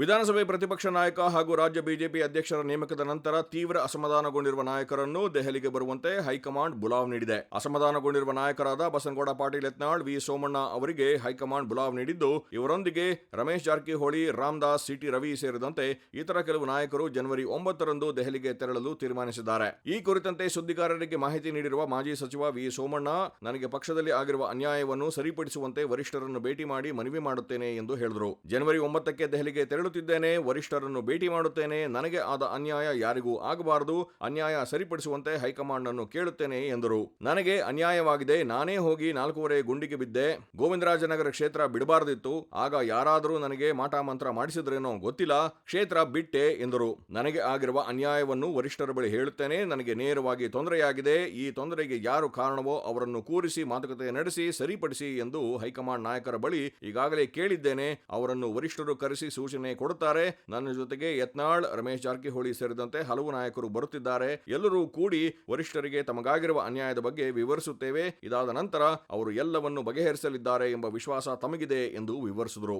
ವಿಧಾನಸಭೆ ಪ್ರತಿಪಕ್ಷ ನಾಯಕ ಹಾಗೂ ರಾಜ್ಯ ಬಿಜೆಪಿ ಅಧ್ಯಕ್ಷರ ನೇಮಕದ ನಂತರ ತೀವ್ರ ಅಸಮಾಧಾನಗೊಂಡಿರುವ ನಾಯಕರನ್ನು ದೆಹಲಿಗೆ ಬರುವಂತೆ ಹೈಕಮಾಂಡ್ ಬುಲಾವ್ ನೀಡಿದೆ. ಅಸಮಾಧಾನಗೊಂಡಿರುವ ನಾಯಕರಾದ ಬಸನಗೌಡ ಪಾಟೀಲ್ ಯತ್ನಾಳ್, ವಿ. ಸೋಮಣ್ಣ ಅವರಿಗೆ ಹೈಕಮಾಂಡ್ ಬುಲಾವ್ ನೀಡಿದ್ದು, ಇವರೊಂದಿಗೆ ರಮೇಶ್ ಜಾರಕಿಹೊಳಿ ರಾಮದಾಸ್ ಸಿಟಿ ರವಿ ಸೇರಿದಂತೆ ಇತರ ಕೆಲವು ನಾಯಕರು ಜನವರಿ ಒಂಬತ್ತರಂದು ದೆಹಲಿಗೆ ತೆರಳಲು ತೀರ್ಮಾನಿಸಿದ್ದಾರೆ. ಈ ಕುರಿತಂತೆ ಸುದ್ದಿಗಾರರಿಗೆ ಮಾಹಿತಿ ನೀಡಿರುವ ಮಾಜಿ ಸಚಿವ ವಿ. ಸೋಮಣ್ಣ, ನನಗೆ ಪಕ್ಷದಲ್ಲಿ ಆಗಿರುವ ಅನ್ಯಾಯವನ್ನು ಸರಿಪಡಿಸುವಂತೆ ವರಿಷ್ಠರನ್ನು ಭೇಟಿ ಮಾಡಿ ಮನವಿ ಮಾಡುತ್ತೇನೆ ಎಂದು ಹೇಳಿದರು. ಜನವರಿ ಒಂಬತ್ತಕ್ಕೆ ದೆಹಲಿಗೆ ತೆರಳುತ್ತಿದ್ದೇನೆ ವರಿಷ್ಠರನ್ನು ಭೇಟಿ ಮಾಡುತ್ತೇನೆ, ನನಗೆ ಆದ ಅನ್ಯಾಯ ಯಾರಿಗೂ ಆಗಬಾರದು, ಅನ್ಯಾಯ ಸರಿಪಡಿಸುವಂತೆ ಹೈಕಮಾಂಡ್ ಅನ್ನು ಕೇಳುತ್ತೇನೆ ಎಂದರು. ನನಗೆ ಅನ್ಯಾಯವಾಗಿದೆ, ನಾನೇ ಹೋಗಿ ನಾಲ್ಕೂವರೆ ಗುಂಡಿಗೆ ಬಿದ್ದೆ, ಗೋವಿಂದರಾಜನಗರ ಕ್ಷೇತ್ರ ಬಿಡಬಾರದಿತ್ತು, ಆಗ ಯಾರಾದರೂ ನನಗೆ ಮಾಟ ಮಂತ್ರ ಮಾಡಿಸಿದ್ರೇನೋ ಗೊತ್ತಿಲ್ಲ, ಕ್ಷೇತ್ರ ಬಿಟ್ಟೆ ಎಂದರು. ನನಗೆ ಆಗಿರುವ ಅನ್ಯಾಯವನ್ನು ವರಿಷ್ಠರ ಬಳಿ ಹೇಳುತ್ತೇನೆ, ನನಗೆ ನೇರವಾಗಿ ತೊಂದರೆಯಾಗಿದೆ, ಈ ತೊಂದರೆಗೆ ಯಾರು ಕಾರಣವೋ ಅವರನ್ನು ಕೂರಿಸಿ ಮಾತುಕತೆ ನಡೆಸಿ, ಸರಿಪಡಿಸಿ ಎಂದು ಹೈಕಮಾಂಡ್ ನಾಯಕರ ಬಳಿ ಈಗಾಗಲೇ ಕೇಳಿದ್ದೇನೆ, ಅವರನ್ನು ವರಿಷ್ಠರು ಕರೆಸಿ ಸೂಚನೆ ಕೊಡುತ್ತಾರೆ. ನನ್ನ ಜೊತೆಗೆ ಯತ್ನಾಳ್, ರಮೇಶ್ ಜಾರಕಿಹೊಳಿ ಸೇರಿದಂತೆ ಹಲವು ನಾಯಕರು ಬರುತ್ತಿದ್ದಾರೆ. ಎಲ್ಲರೂ ಕೂಡಿ ವರಿಷ್ಠರಿಗೆ ತಮಗಾಗಿರುವ ಅನ್ಯಾಯದ ಬಗ್ಗೆ ವಿವರಿಸುತ್ತೇವೆ. ಇದಾದ ನಂತರ ಅವರು ಎಲ್ಲವನ್ನು ಬಗೆಹರಿಸಲಿದ್ದಾರೆ ಎಂಬ ವಿಶ್ವಾಸ ತಮಗಿದೆ ಎಂದು ವಿವರಿಸಿದರು.